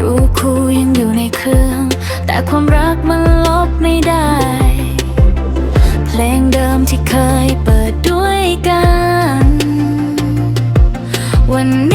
รู้ครูยังอยู่ในเครื่อง แต่ความรักมันลบไม่ได้ เพลงเดิมที่เคยเปิดด้วยกัน วัน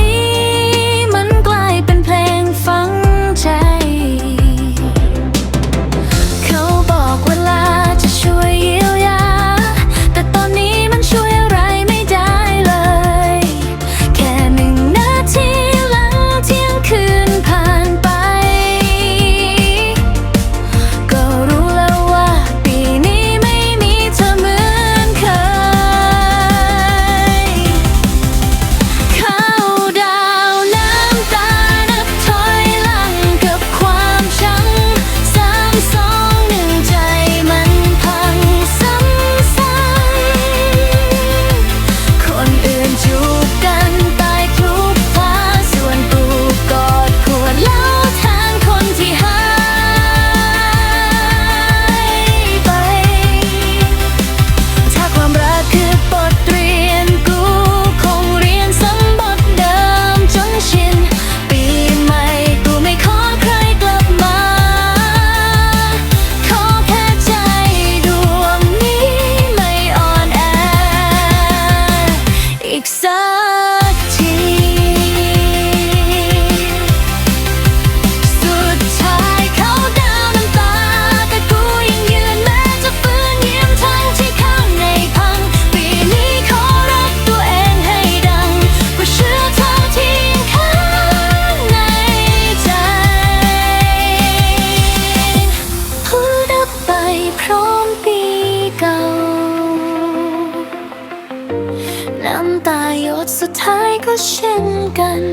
ตาหยดสุดท้ายก็เช่นกัน